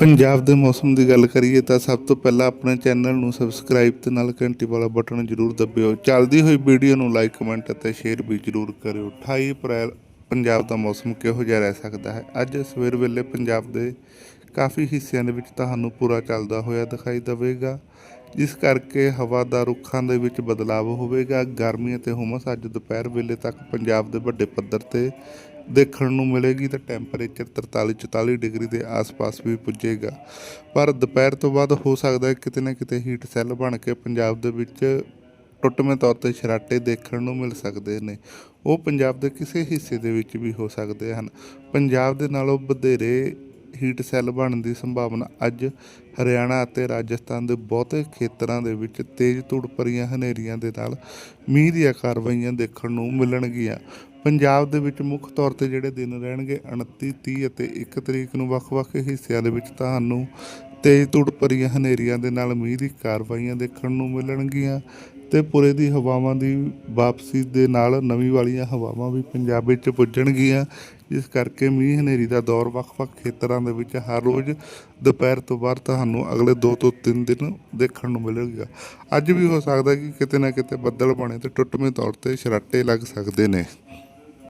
ਪੰਜਾਬ ਦੇ ਮੌਸਮ ਦੀ ਗੱਲ ਕਰੀਏ ਤਾਂ ਸਭ ਤੋਂ ਪਹਿਲਾਂ ਆਪਣੇ ਚੈਨਲ ਨੂੰ ਸਬਸਕ੍ਰਾਈਬ ਤੇ ਨਾਲ ਘੰਟੀ ਵਾਲਾ ਬਟਨ ਜ਼ਰੂਰ ਦਬਿਓ। ਚੱਲਦੀ ਹੋਈ ਵੀਡੀਓ ਨੂੰ ਲਾਈਕ ਕਮੈਂਟ ਅਤੇ ਸ਼ੇਅਰ ਵੀ ਜ਼ਰੂਰ ਕਰਿਓ। 28 ਅਪ੍ਰੈਲ, ਪੰਜਾਬ ਦਾ ਮੌਸਮ ਕਿਹੋ ਜਿਹਾ ਰਹਿ ਸਕਦਾ ਹੈ? ਅੱਜ ਸਵੇਰ ਵੇਲੇ ਪੰਜਾਬ ਦੇ ਕਾਫੀ ਹਿੱਸਿਆਂ ਦੇ ਵਿੱਚ ਤੁਹਾਨੂੰ ਪੂਰਾ ਚੱਲਦਾ ਹੋਇਆ ਦਿਖਾਈ ਦੇਵੇਗਾ। ਜਿਸ ਕਰਕੇ ਹਵਾ ਦਾ ਰੁੱਖਾਂ ਦੇ ਵਿੱਚ ਬਦਲਾਅ ਹੋਵੇਗਾ। ਗਰਮੀ ਅਤੇ ਹੁਮਸ ਅੱਜ ਦੁਪਹਿਰ ਵੇਲੇ ਤੱਕ ਪੰਜਾਬ ਦੇ ਵੱਡੇ ਪੱਧਰ ਤੇ ਦੇਖਣ ਨੂੰ ਮਿਲੇਗੀ ਤਾਂ ਟੈਂਪਰੇਚਰ 43 44 ਡਿਗਰੀ ਦੇ ਆਸ-ਪਾਸ ਵੀ ਪੁੱਜੇਗਾ। ਪਰ ਦੁਪਹਿਰ ਤੋਂ ਬਾਅਦ ਹੋ ਸਕਦਾ ਹੈ ਕਿਤੇ ਨਾ ਕਿਤੇ ਹੀਟ ਸੈੱਲ ਬਣ ਕੇ ਪੰਜਾਬ ਦੇ ਵਿੱਚ ਟੁੱਟਵੇਂ ਤੌਰ ਤੇ ਛਰਾਟੇ ਦੇਖਣ ਨੂੰ ਮਿਲ ਸਕਦੇ ਨੇ। ਉਹ ਪੰਜਾਬ ਦੇ ਕਿਸੇ ਹਿੱਸੇ ਦੇ ਵਿੱਚ ਵੀ ਹੋ ਸਕਦੇ ਹਨ। ਪੰਜਾਬ ਦੇ ਨਾਲੋਂ ਵਧੇਰੇ ਹੀਟ ਸੈੱਲ ਬਣਨ ਦੀ ਸੰਭਾਵਨਾ ਅੱਜ ਹਰਿਆਣਾ ਅਤੇ ਰਾਜਸਥਾਨ ਦੇ ਬਹੁਤੇ ਖੇਤਰਾਂ ਦੇ ਵਿੱਚ ਤੇਜ਼ ਧੁੱਪ ਭਰੀਆਂ ਹਨੇਰੀਆਂ ਦੇ ਨਾਲ ਮੀਂਹ ਦੀਆਂ ਕਾਰਵਾਈਆਂ ਦੇਖਣ ਨੂੰ ਮਿਲਣਗੀਆਂ। ਪੰਜਾਬ ਦੇ ਵਿੱਚ ਮੁੱਖ ਤੌਰ ਤੇ ਜਿਹੜੇ ਦਿਨ ਰਹਿਣਗੇ 29 30 ਅਤੇ 1 ਤਰੀਕ ਨੂੰ ਵੱਖ-ਵੱਖ ਹਿੱਸਿਆਂ ਦੇ ਵਿੱਚ ਤੁਹਾਨੂੰ ਤੇਜ਼ ਧੁੱਪ ਭਰੀਆਂ ਹਨੇਰੀਆਂ ਦੇ ਨਾਲ ਮੀਂਹ ਦੀ ਕਾਰਵਾਈਆਂ ਦੇਖਣ ਨੂੰ ਮਿਲਣਗੀਆਂ ਤੇ ਪੁਰੇ ਦੀ ਹਵਾਵਾਂ ਦੀ ਵਾਪਸੀ ਦੇ ਨਾਲ ਨਵੀਂ ਵਾਲੀਆਂ ਹਵਾਵਾਂ ਵੀ ਪੰਜਾਬ ਵਿੱਚ ਪੁੱਜਣਗੀਆਂ, ਜਿਸ ਕਰਕੇ ਮੀਂਹ ਹਨੇਰੀ ਦਾ ਦੌਰ ਵੱਖ-ਵੱਖ ਖੇਤਰਾਂ ਦੇ ਵਿੱਚ ਹਰ ਰੋਜ਼ ਦੁਪਹਿਰ ਤੋਂ ਬਾਅਦ ਤੁਹਾਨੂੰ ਅਗਲੇ 2 ਤੋਂ 3 ਦਿਨ ਦੇਖਣ ਨੂੰ ਮਿਲੇਗਾ ਅੱਜ ਵੀ ਹੋ ਸਕਦਾ ਕਿ ਕਿਤੇ ਨਾ ਕਿਤੇ ਬੱਦਲ ਬਣੇ ਤੇ ਟੁੱਟਵੇਂ ਤੌਰ ਤੇ ਸ਼ਰਾਟੇ ਲੱਗ ਸਕਦੇ ਨੇ।